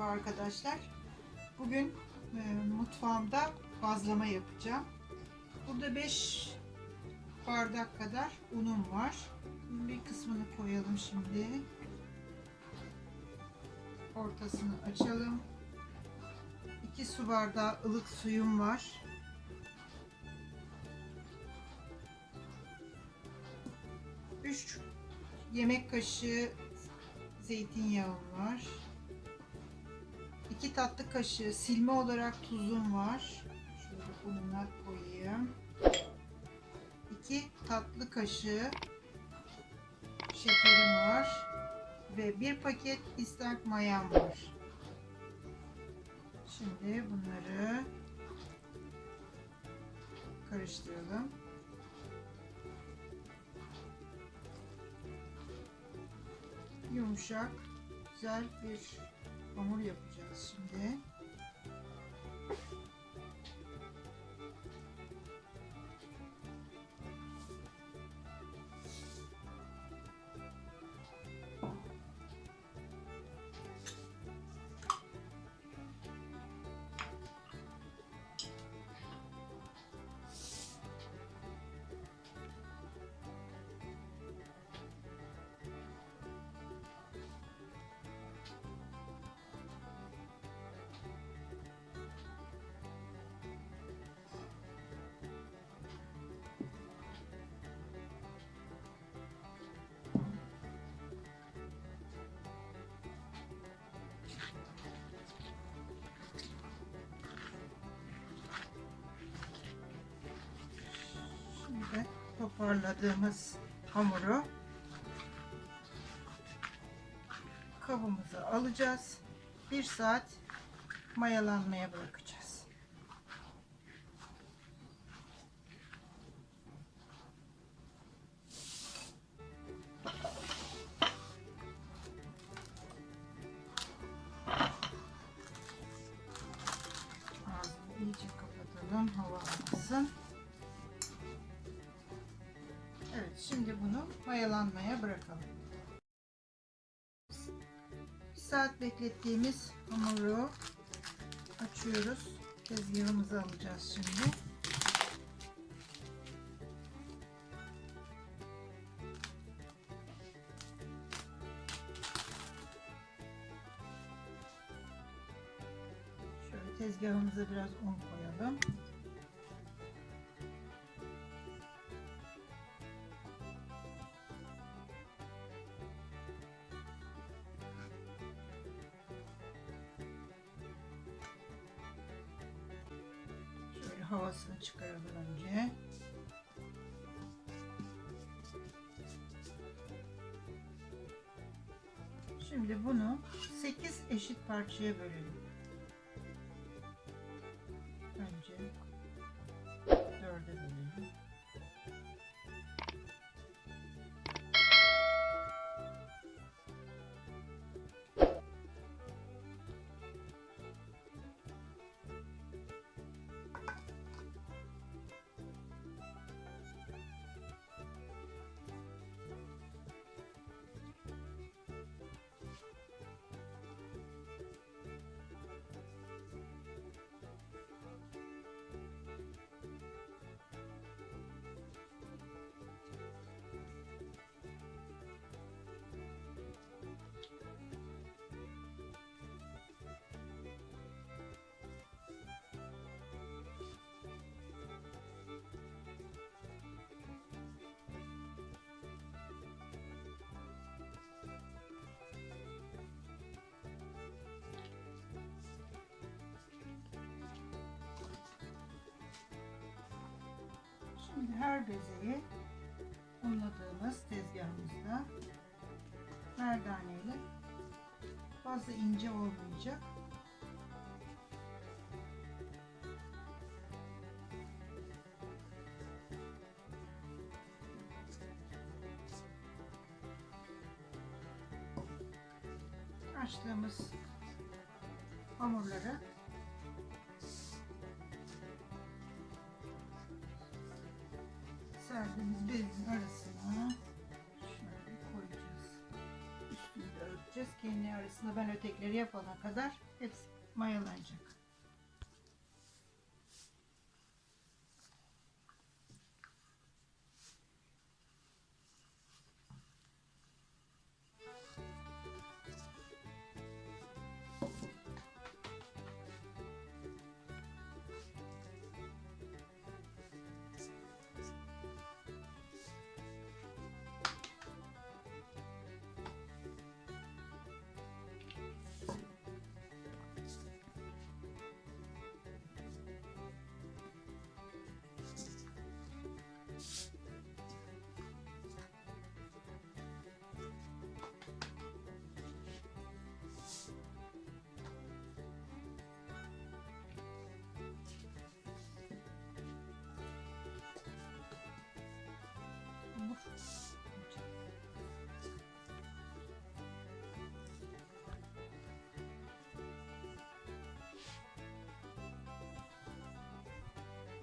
Merhaba arkadaşlar. Bugün e, mutfağımda bazlama yapacağım. Burada 5 bardak kadar unum var. Bir kısmını koyalım şimdi. Ortasını açalım. 2 su bardağı ılık suyum var. Üç yemek kaşığı zeytinyağım var. 2 tatlı kaşığı silme olarak tuzum var. Şöyle ununa koyayım. 2 tatlı kaşığı şekerim var. Ve bir paket istak mayam var. Şimdi bunları karıştıralım. Yumuşak, güzel bir hamur şimdi. Şimdi toparladığımız hamuru kabımıza alacağız. Bir saat mayalanmaya bırakacağız. Evet şimdi bunu mayalanmaya bırakalım. Bir saat beklettiğimiz hamuru açıyoruz. Tezgahımıza alacağız şimdi. Şöyle tezgahımıza biraz un koyalım. Şimdi bunu 8 eşit parçaya bölelim. Her bezeyi unladığımız tezgahımızda merdaneyle fazla ince olmayacak. Açtığımız hamurları serdiğimiz bezin arasına şöyle koyacağız. Üstünü de örteceğiz. Kendi arasında ben ötekileri yapana kadar hepsi mayalanacak.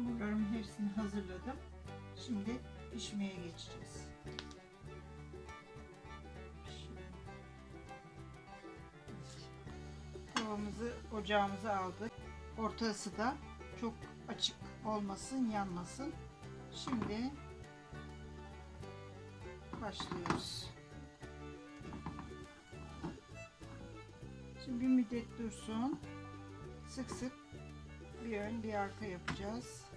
Hamurlarımın hepsini hazırladım. Şimdi pişmeye geçeceğiz. Tavamızı ocağımıza aldık. Orta ısıda çok açık olmasın, yanmasın. Şimdi başlıyoruz. Şimdi bir müddet dursun. Sık sık bir ön bir arka yapacağız.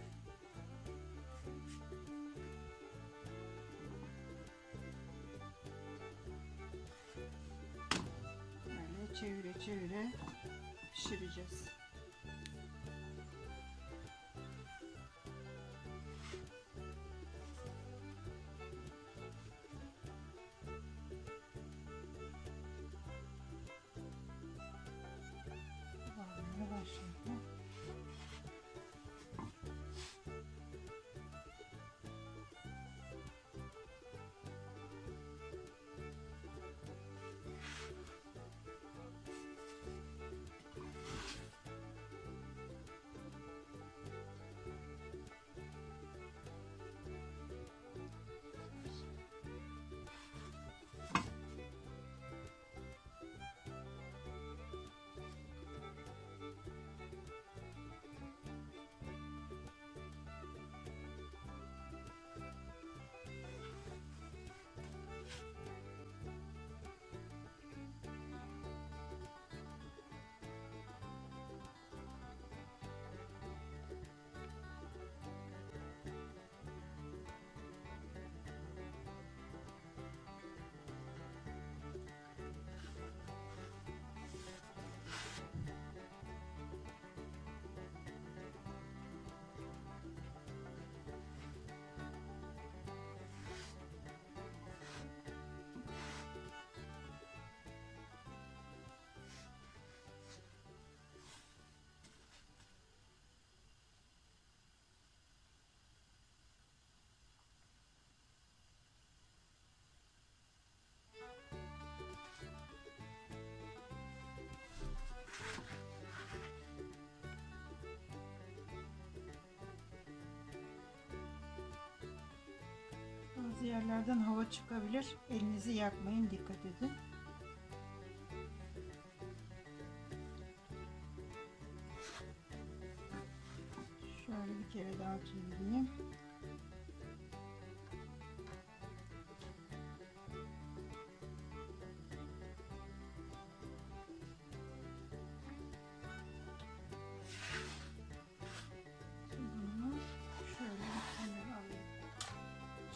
Yerlerden hava çıkabilir. Elinizi yakmayın. Dikkat edin.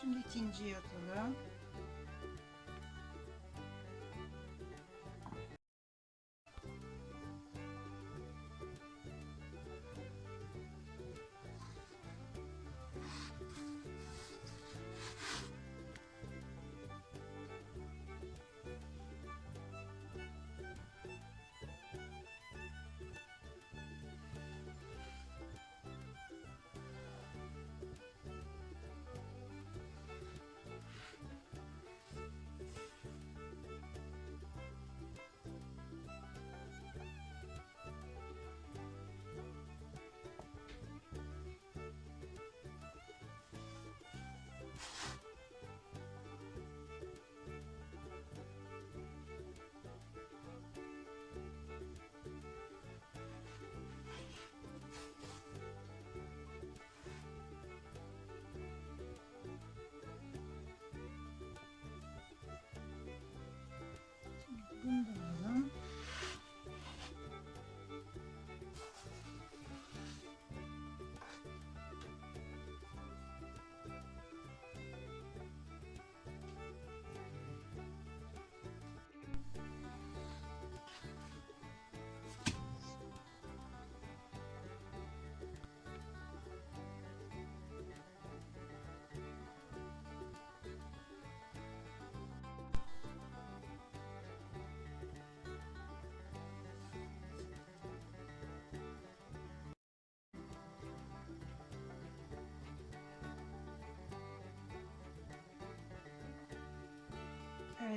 Şimdi ikinciyi atalım.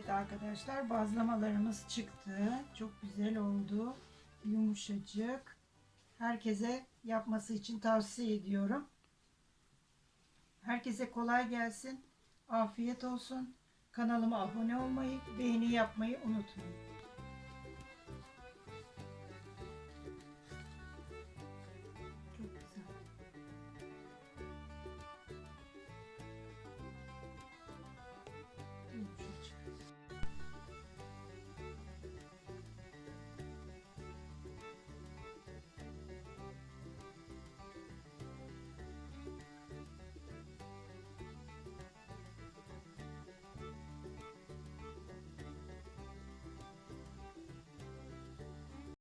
Evet arkadaşlar bazlamalarımız çıktı. Çok güzel oldu. Yumuşacık. Herkese yapması için tavsiye ediyorum. Herkese kolay gelsin. Afiyet olsun. Kanalıma abone olmayı, beğeni yapmayı unutmayın.